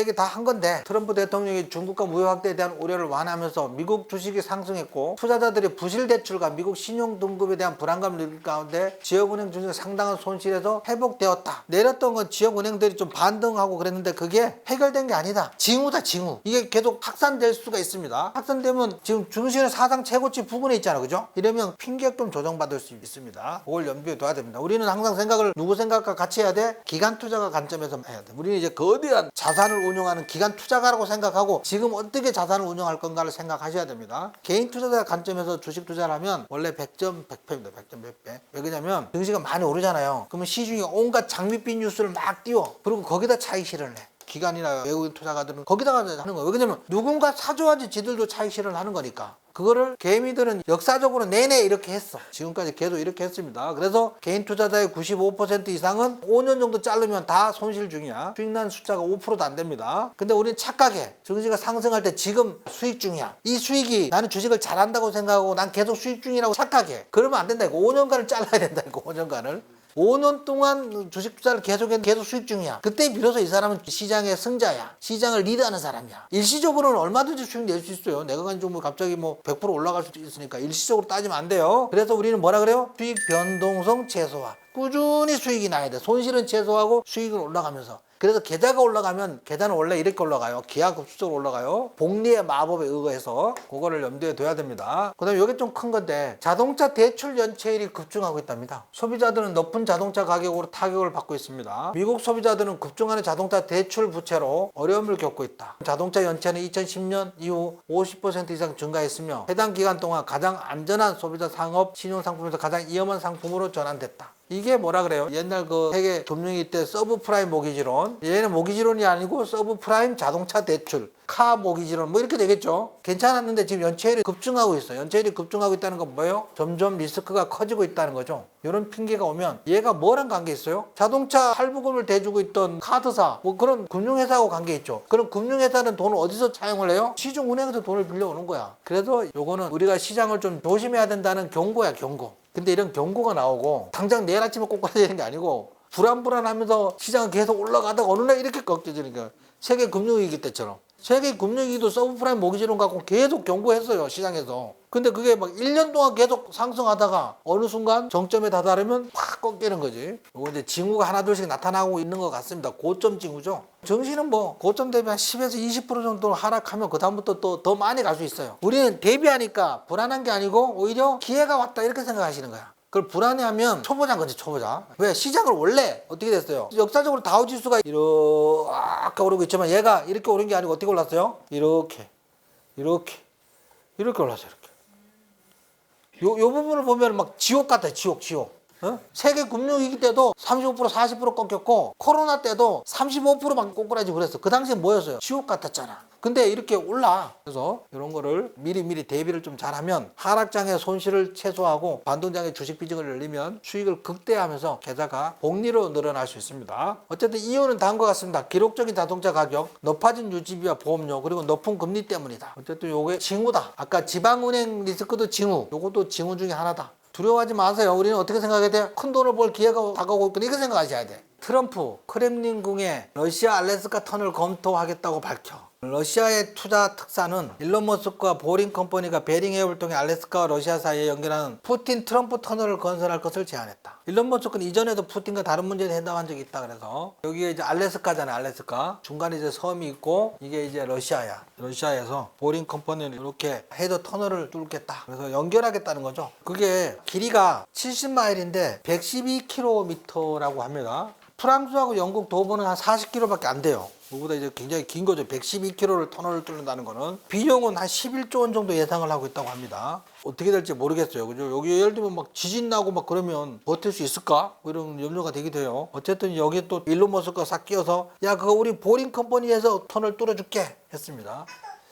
이게 다한 건데 트럼프 대통령이 중국과 무역 확대에 대한 우려를 완화하면서 미국 주식이 상승했고 투자자들이 부실 대출과 미국 신용 등급에 대한 불안감을 느낄 가운데 지역은행 중에 상당한 손실에서 회복되었다. 내렸던 건 지역은행들이 좀 반등하고 그랬는데 그게 해결된 게 아니다. 징후다 징후. 이게 계속 확산될 수가 있습니다. 확산되면 지금 중시는 사상 최고치 부근에 있잖아, 그죠? 이러면 핑계금 조정받을 수 있습니다. 그걸 염두에 둬야 됩니다. 우리는 항상 생각을 누구 생각과 같이 해야 돼? 기간 투자가 관점에서 해야 돼. 우리는 이제 거대한 자산을 운용하는 기간 투자가라고 생각하고 지금 어떻게 자산을 운용할 건가를 생각하셔야 됩니다. 개인 투자자 관점에서 주식 투자를 하면 원래 100점 100패입니다. 100점 100패. 왜 그러냐면 증시가 많이 오르잖아요. 그러면 시중에 온갖 장밋빛 뉴스를 막 띄워. 그리고 거기다 차익 실현을 해. 기관이나 외국인 투자가들은 거기다가 하는 거예요. 왜냐면 누군가 사줘야지 지들도 차익 실현을 하는 거니까. 그거를 개미들은 역사적으로 내내 이렇게 했어. 지금까지 계속 이렇게 했습니다. 그래서 개인 투자자의 95% 이상은 5년 정도 자르면 다 손실 중이야. 수익 난 숫자가 5%도 안 됩니다. 근데 우리는 착각해. 증시가 상승할 때 지금 수익 중이야. 이 수익이 나는 주식을 잘한다고 생각하고 난 계속 수익 중이라고 착각해. 그러면 안 된다. 이거 5년간을 잘라야 된다. 이거 5년간을. 5년 동안 주식 투자를 계속해서 계속 수익 중이야. 그때 비로소 이 사람은 시장의 승자야. 시장을 리드하는 사람이야. 일시적으로는 얼마든지 수익 낼 수 있어요. 내가 가지고 뭐 갑자기 뭐 100% 올라갈 수도 있으니까 일시적으로 따지면 안 돼요. 그래서 우리는 뭐라 그래요? 수익 변동성 최소화. 꾸준히 수익이 나야 돼. 손실은 최소화하고 수익은 올라가면서. 그래서 계좌가 올라가면 계좌는 원래 이렇게 올라가요. 기하급수적으로 올라가요. 복리의 마법에 의거해서 그거를 염두에 둬야 됩니다. 그 다음에 이게 좀 큰 건데 자동차 대출 연체율이 급증하고 있답니다. 소비자들은 높은 자동차 가격으로 타격을 받고 있습니다. 미국 소비자들은 급증하는 자동차 대출 부채로 어려움을 겪고 있다. 자동차 연체는 2010년 이후 50% 이상 증가했으며 해당 기간 동안 가장 안전한 소비자 상업 신용 상품에서 가장 위험한 상품으로 전환됐다. 이게 뭐라 그래요? 옛날 그 세계 금융위 때 서브프라임 모기지론 얘는 모기지론이 아니고 서브프라임 자동차 대출 카 모기지론 뭐 이렇게 되겠죠 괜찮았는데 지금 연체율이 급증하고 있어요 연체율이 급증하고 있다는 건 뭐예요? 점점 리스크가 커지고 있다는 거죠 이런 핑계가 오면 얘가 뭐랑 관계 있어요? 자동차 할부금을 대주고 있던 카드사 뭐 그런 금융회사하고 관계 있죠 그럼 금융회사는 돈을 어디서 차용을 해요? 시중은행에서 돈을 빌려오는 거야 그래서 요거는 우리가 시장을 좀 조심해야 된다는 경고야 경고 근데 이런 경고가 나오고 당장 내일 아침에 꼭 가야 되는 게 아니고 불안불안하면서 시장은 계속 올라가다가 어느 날 이렇게 꺾여지니까 세계 금융위기 때처럼 세계 금융위기도 서브프라임 모기지론 갖고 계속 경고했어요 시장에서. 근데 그게 막 1년 동안 계속 상승하다가 어느 순간 정점에 다다르면 확 꺾이는 거지. 이거 이제 징후가 하나 둘씩 나타나고 있는 것 같습니다. 고점 징후죠. 정시는 뭐 고점 대비 한 10에서 20% 정도 하락하면 그 다음부터 또 더 많이 갈 수 있어요. 우리는 대비하니까 불안한 게 아니고 오히려 기회가 왔다 이렇게 생각하시는 거야 그걸 불안해하면 초보자인 거지 초보자. 왜? 시장을 원래 어떻게 됐어요? 역사적으로 다우지수가 이렇게 오르고 있지만 얘가 이렇게 오른 게 아니고 어떻게 올랐어요? 이렇게 이렇게 이렇게 올랐어요 이렇게. 요, 요 부분을 보면 막 지옥 같아 지옥 지옥 어? 세계 금융위기 때도 35% 40% 꺾였고 코로나 때도 35%만 꼬꾸라지 그랬어. 그 당시에 뭐였어요? 지옥 같았잖아. 근데 이렇게 올라. 그래서 이런 거를 미리미리 대비를 좀 잘하면 하락장의 손실을 최소화하고 반동장의 주식 비중을 늘리면 수익을 극대화하면서 계좌가 복리로 늘어날 수 있습니다. 어쨌든 이유는 다음과 같습니다. 기록적인 자동차 가격 높아진 유지비와 보험료 그리고 높은 금리 때문이다. 어쨌든 요게 징후다. 아까 지방은행 리스크도 징후. 요것도 징후 중에 하나다 두려워하지 마세요. 우리는 어떻게 생각해야 돼? 큰 돈을 벌 기회가 다가오고 있구나. 이렇게 생각하셔야 돼. 트럼프 크렘린궁에 러시아 알래스카 터널 검토하겠다고 밝혀. 러시아의 투자 특사는 일론 머스크와 보링 컴퍼니가 베링 해협을 통해 알래스카와 러시아 사이에 연결하는 푸틴 트럼프 터널을 건설할 것을 제안했다. 일론 머스크는 이전에도 푸틴과 다른 문제에 해당한 적이 있다 그래서 여기에 이제 알래스카잖아요. 알래스카 중간에 이제 섬이 있고 이게 이제 러시아야. 러시아에서 보링 컴퍼니는 이렇게 헤더 터널을 뚫겠다. 그래서 연결하겠다는 거죠. 그게 길이가 70마일인데 112km라고 합니다. 프랑스하고 영국 도보는 한 40km밖에 안 돼요. 그보다 이제 굉장히 긴 거죠. 112km를 터널을 뚫는다는 거는 비용은 한 11조 원 정도 예상을 하고 있다고 합니다. 어떻게 될지 모르겠어요. 그죠? 여기 예를 들면 막 지진 나고 막 그러면 버틸 수 있을까? 뭐 이런 염려가 되기도 해요. 어쨌든 여기 또 일론 머스크가 싹 끼어서 야 그거 우리 보링 컴퍼니에서 터널 뚫어줄게 했습니다.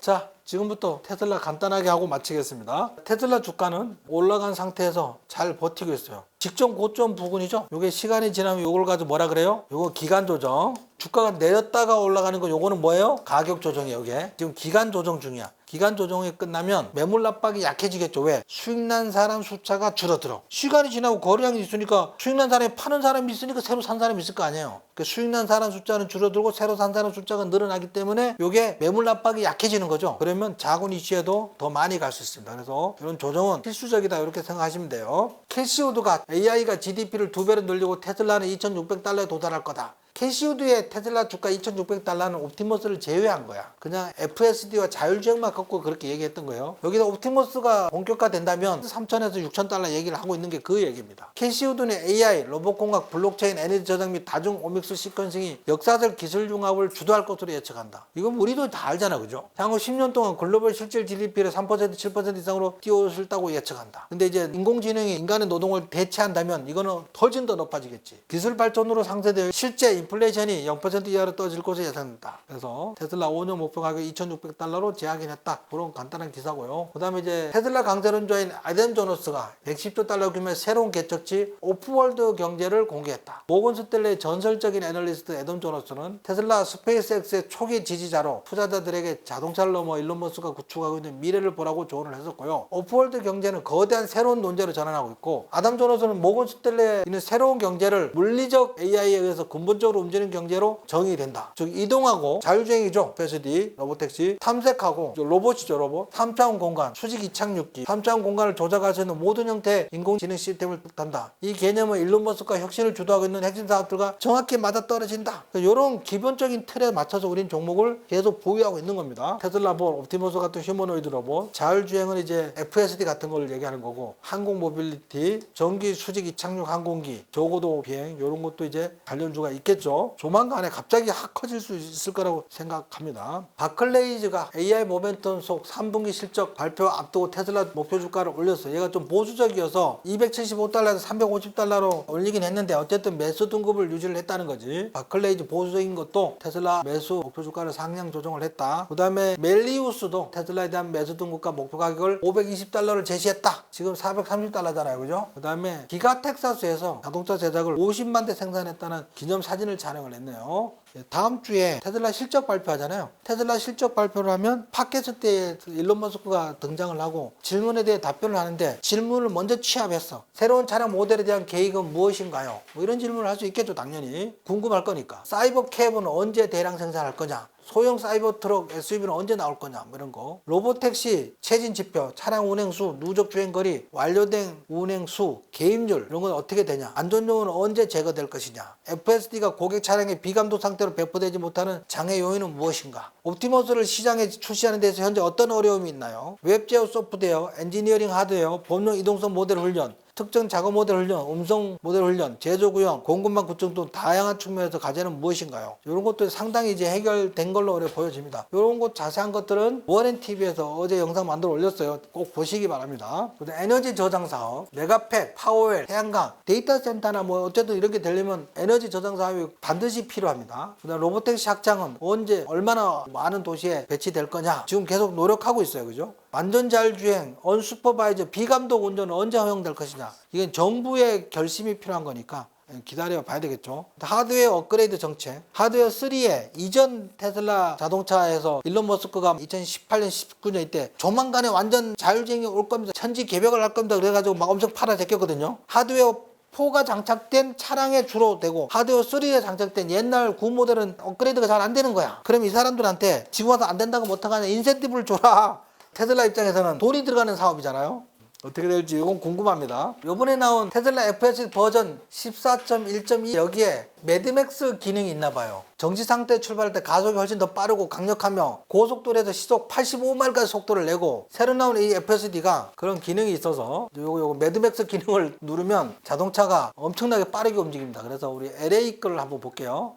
자 지금부터 테슬라 간단하게 하고 마치겠습니다. 테슬라 주가는 올라간 상태에서 잘 버티고 있어요. 직전 고점 부근이죠. 이게 시간이 지나면 이걸 가지고 뭐라 그래요? 이거 기간 조정. 주가가 내렸다가 올라가는 거 요거는 뭐예요? 가격 조정이에요, 이게. 지금 기간 조정 중이야. 기간 조정이 끝나면 매물 압박이 약해지겠죠. 왜? 수익 난 사람 숫자가 줄어들어. 시간이 지나고 거래량이 있으니까 수익 난 사람이 파는 사람이 있으니까 새로 산 사람이 있을 거 아니에요. 그 수익 난 사람 숫자는 줄어들고 새로 산 사람 숫자가 늘어나기 때문에 이게 매물 압박이 약해지는 거죠. 그러면 작은 이슈에도 더 많이 갈 수 있습니다. 그래서 이런 조정은 필수적이다 이렇게 생각하시면 돼요. 캐시우드가 AI가 GDP를 두 배로 늘리고 테슬라는 2,600달러에 도달할 거다. 캐시우드의 테슬라 주가 2,600달러는 옵티머스를 제외한 거야. 그냥 FSD와 자율주행만 갖고 그렇게 얘기했던 거예요. 여기서 옵티머스가 본격화된다면 3,000에서 6,000달러 얘기를 하고 있는 게 그 얘기입니다. 캐시우드는 AI, 로봇공학, 블록체인, 에너지 저장 및 다중 오믹스 시퀀싱이 역사적 기술 융합을 주도할 것으로 예측한다. 이건 우리도 다 알잖아, 그죠? 향후 10년 동안 글로벌 실질 GDP를 3% 7% 이상으로 띄워줄 다고 예측한다. 근데 이제 인공지능이 인간의 노동을 대체한다면 이거는 훨씬 더 높아지겠지. 기술 발전으로 상쇄되어 실제 인플레이션이 0% 이하로 떨어질 것으로 예상된다. 그래서 테슬라 5년 목표 가격 2,600달러로 제약했다. 그런 간단한 기사고요. 그 다음에 이제 테슬라 강세론자인 아담 조너스가 110조 달러 규모의 새로운 개척지 오프월드 경제를 공개했다. 모건 스텔레의 전설적인 애널리스트 애덤 조너스는 테슬라 스페이스X의 초기 지지자로 투자자들에게 자동차를 넘어 일론 머스크가 구축하고 있는 미래를 보라고 조언을 했었고요. 오프월드 경제는 거대한 새로운 논제로 전환하고 있고 아담 조너스는 모건 스텔레에 있는 새로운 경제를 물리적 AI에 의해서 근본적으로 움직이는 경제로 정의 된다. 즉 이동하고 자율주행이죠. 패스디, 로보택시, 탐색하고 로봇이죠. 로봇. 3차원 공간, 수직 이착륙기, 3차원 공간을 조작할 수 있는 모든 형태의 인공지능 시스템을 뜻한다. 이 개념은 일론 머스크가 혁신을 주도하고 있는 핵심 사업들과 정확히 맞아떨어진다. 이런 기본적인 틀에 맞춰서 우린 종목을 계속 보유하고 있는 겁니다. 테슬라 볼, 옵티머스 같은 휴머노이드 로봇, 자율주행은 이제 FSD 같은 걸 얘기하는 거고 항공 모빌리티, 전기 수직 이착륙 항공기, 저고도 비행 이런 것도 이제 관련주가 있겠죠. 조만간에 갑자기 확 커질 수 있을 거라고 생각합니다. 바클레이즈가 AI 모멘텀 속 3분기 실적 발표 앞두고 테슬라 목표 주가를 올렸어요. 얘가 좀 보수적이어서 275달러에서 350달러로 올리긴 했는데 어쨌든 매수 등급을 유지를 했다는 거지. 바클레이즈 보수적인 것도 테슬라 매수 목표 주가를 상향 조정을 했다. 그 다음에 멜리우스도 테슬라에 대한 매수 등급과 목표 가격을 520달러를 제시했다. 지금 430달러잖아요. 그죠? 그 다음에 기가 텍사스에서 자동차 제작을 50만 대 생산했다는 기념 사진을 촬영을 했네요. 예, 다음 주에 테슬라 실적 발표하잖아요. 테슬라 실적 발표를 하면 팟캐스트에 일론 머스크가 등장을 하고 질문에 대해 답변을 하는데 질문을 먼저 취합했어. 새로운 차량 모델에 대한 계획은 무엇인가요? 뭐 이런 질문을 할 수 있겠죠, 당연히. 궁금할 거니까. 사이버 캡은 언제 대량 생산할 거냐? 소형 사이버 트럭 SUV는 언제 나올 거냐 뭐 이런 거. 로보택시 체진 지표 차량 운행 수 누적 주행 거리 완료된 운행 수 개임률 이런 건 어떻게 되냐? 안전 요인은 언제 제거될 것이냐? FSD가 고객 차량의 비감도 상태로 배포되지 못하는 장애 요인은 무엇인가? 옵티머스를 시장에 출시하는 데서 현재 어떤 어려움이 있나요? 웹 제어 소프트웨어 엔지니어링 하드웨어 법령 이동성 모델 훈련 특정 작업 모델 훈련, 음성 모델 훈련, 제조 구형, 공급망 구축 등 다양한 측면에서 과제는 무엇인가요? 이런 것도 상당히 이제 해결된 걸로 어려 보여집니다. 이런 것 자세한 것들은 워렌 TV에서 어제 영상 만들어 올렸어요. 꼭 보시기 바랍니다. 에너지 저장 사업, 메가팩, 파워웰, 태양광, 데이터 센터나 뭐 어쨌든 이렇게 되려면 에너지 저장 사업이 반드시 필요합니다. 그다음 로보택시 확장은 언제 얼마나 많은 도시에 배치될 거냐? 지금 계속 노력하고 있어요. 그죠? 완전 자율주행, 언슈퍼바이저, 비감독 운전은 언제 허용될 것이냐. 이건 정부의 결심이 필요한 거니까 기다려 봐야 되겠죠. 하드웨어 업그레이드 정책. 하드웨어 3에 이전 테슬라 자동차에서 일론 머스크가 2018년, 19년 이때 조만간에 완전 자율주행이 올 겁니다. 천지 개벽을 할 겁니다. 그래가지고 막 엄청 팔아 제꼈거든요. 하드웨어 4가 장착된 차량에 주로 되고 하드웨어 3에 장착된 옛날 구 모델은 업그레이드가 잘 안 되는 거야. 그럼 이 사람들한테 지금 와서 안 된다고 못하가냐 인센티브를 줘라. 테슬라 입장에서는 돈이 들어가는 사업이잖아요. 어떻게 될지 이건 궁금합니다. 요번에 나온 테슬라 FS 버전 14.1.2 여기에 매드맥스 기능이 있나 봐요. 정지 상태 출발할 때 가속이 훨씬 더 빠르고 강력하며 고속도로에서 시속 85마일까지 속도를 내고 새로 나온 이 FSD가 그런 기능이 있어서 요거 요거 매드맥스 기능을 누르면 자동차가 엄청나게 빠르게 움직입니다. 그래서 우리 LA 거를 한번 볼게요.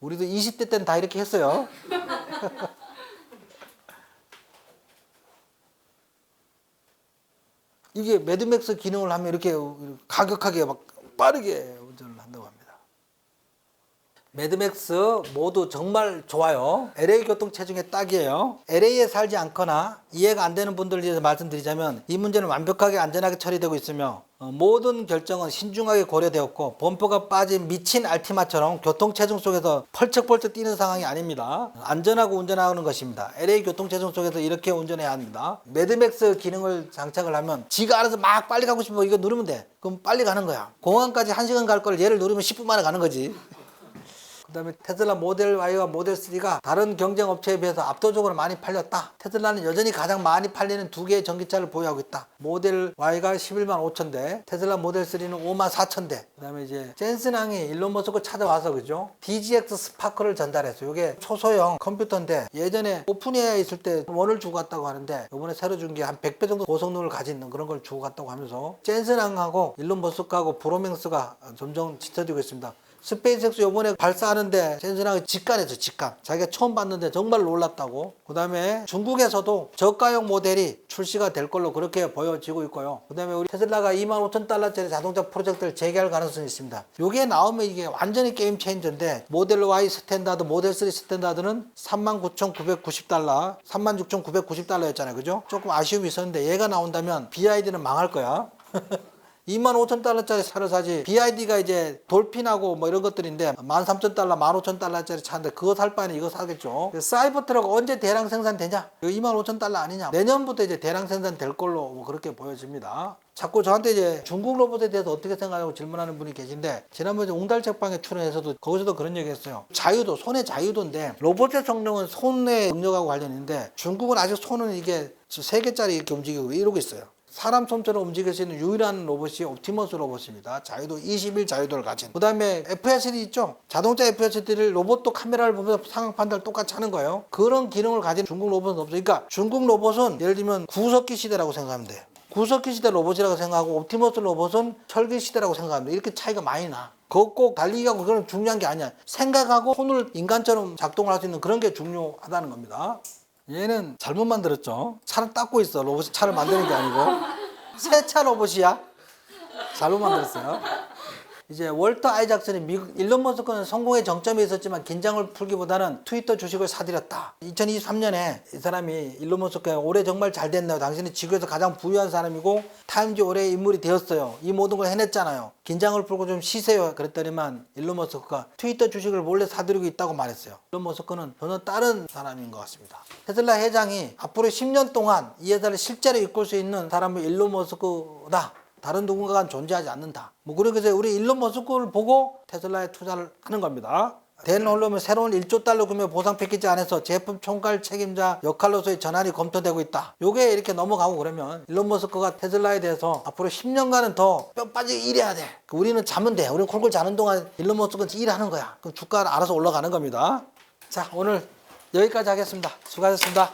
우리도 20대 때는 다 이렇게 했어요. 이게 매드맥스 기능을 하면 이렇게 가격하게 막 빠르게 운전을 한다고 합니다. 매드맥스 모두 정말 좋아요. LA 교통 체중에 딱이에요. LA에 살지 않거나 이해가 안 되는 분들을 위해서 말씀드리자면 이 문제는 완벽하게 안전하게 처리되고 있으며 어, 모든 결정은 신중하게 고려되었고 범퍼가 빠진 미친 알티마처럼 교통 체중 속에서 펄쩍펄쩍 뛰는 상황이 아닙니다. 안전하고 운전하는 것입니다. LA 교통 체중 속에서 이렇게 운전해야 합니다. 매드맥스 기능을 장착을 하면 지가 알아서 막 빨리 가고 싶으면 이거 누르면 돼. 그럼 빨리 가는 거야. 공항까지 1시간 갈 걸 얘를 누르면 10분 만에 가는 거지. 그다음에 테슬라 모델 Y와 모델 3가 다른 경쟁 업체에 비해서 압도적으로 많이 팔렸다. 테슬라는 여전히 가장 많이 팔리는 두 개의 전기차를 보유하고 있다. 모델 Y가 11만 5천 대, 테슬라 모델 3는 5만 4천 대. 그다음에 이제 젠슨항이 일론 머스크 찾아와서 그죠? DGX 스파크를 전달했어요. 이게 초소형 컴퓨터인데 예전에 오픈AI 있을 때 원을 주고 갔다고 하는데 이번에 새로 준 게 한 100배 정도 고성능을 가진 그런 걸 주고 갔다고 하면서 젠슨항하고 일론 머스크하고 브로맹스가 점점 짙어지고 있습니다. 스페이스X 요번에 발사하는데 젠슨하고 직관했죠 직관. 자기가 처음 봤는데 정말 놀랐다고. 그 다음에 중국에서도 저가형 모델이 출시가 될 걸로 그렇게 보여지고 있고요. 그 다음에 우리 테슬라가 2만 5천 달러짜리 자동차 프로젝트를 재개할 가능성이 있습니다. 요게 나오면 이게 완전히 게임 체인저인데 모델 Y 스탠다드 모델 3 스탠다드는 39,990달러 36,990달러였잖아요. 그죠? 조금 아쉬움이 있었는데 얘가 나온다면 BID는 망할 거야 2만 5천 달러짜리 차를 사지 BID가 이제 돌핀하고 뭐 이런 것들인데 13,000달러, 15,000달러짜리 차인데 그거 살 바에는 이거 사겠죠 사이버트럭 언제 대량 생산되냐? 이거 2만 5천 달러 아니냐? 내년부터 이제 대량 생산될 걸로 뭐 그렇게 보여집니다 자꾸 저한테 이제 중국 로봇에 대해서 어떻게 생각하냐고 질문하는 분이 계신데 지난번에 옹달 책방에 출연해서도 거기서도 그런 얘기 했어요 자유도 손의 자유도인데 로봇의 성능은 손의 능력하고 관련인데 중국은 아직 손은 이게 세 개짜리 이렇게 움직이고 이러고 있어요 사람 손처럼 움직일 수 있는 유일한 로봇이 옵티머스 로봇입니다. 자유도 20일 자유도를 가진. 그 다음에 FSD 있죠? 자동차 FSD를 로봇도 카메라를 보면서 상황 판단을 똑같이 하는 거예요. 그런 기능을 가진 중국 로봇은 없어요. 그러니까 중국 로봇은 예를 들면 구석기 시대라고 생각하면 돼요. 구석기 시대 로봇이라고 생각하고 옵티머스 로봇은 철기 시대라고 생각합니다. 이렇게 차이가 많이 나. 그거 꼭 달리기가 그건 중요한 게 아니야. 생각하고 손을 인간처럼 작동을 할 수 있는 그런 게 중요하다는 겁니다. 얘는 잘못 만들었죠. 차를 닦고 있어. 로봇이 차를 만드는 게 아니고. 세차 로봇이야. 잘못 만들었어요. 이제 월터 아이작슨이 미국 일론 머스크는 성공의 정점에 있었지만 긴장을 풀기보다는 트위터 주식을 사들였다. 2023년에 이 사람이 일론 머스크가 올해 정말 잘 됐네요. 당신이 지구에서 가장 부유한 사람이고 타임즈 올해의 인물이 되었어요. 이 모든 걸 해냈잖아요. 긴장을 풀고 좀 쉬세요. 그랬더니만 일론 머스크가 트위터 주식을 몰래 사들이고 있다고 말했어요. 일론 머스크는 전혀 다른 사람인 것 같습니다. 테슬라 회장이 앞으로 10년 동안 이 회사를 실제로 이끌 수 있는 사람은 일론 머스크다. 다른 누군가가 존재하지 않는다. 뭐 그렇게 우리 일론 머스크를 보고 테슬라에 투자를 하는 겁니다. 댄 홀럼은 새로운 1조 달러 규모 보상 패키지 안에서 제품 총괄 책임자 역할로서의 전환이 검토되고 있다. 요게 이렇게 넘어가고 그러면 일론 머스크가 테슬라에 대해서 앞으로 10년간은 더 뼈 빠지게 일해야 돼. 우리는 자면 돼. 우리는 콜콜 자는 동안 일론 머스크는 일하는 거야. 그럼 주가는 알아서 올라가는 겁니다. 자, 오늘 여기까지 하겠습니다. 수고하셨습니다.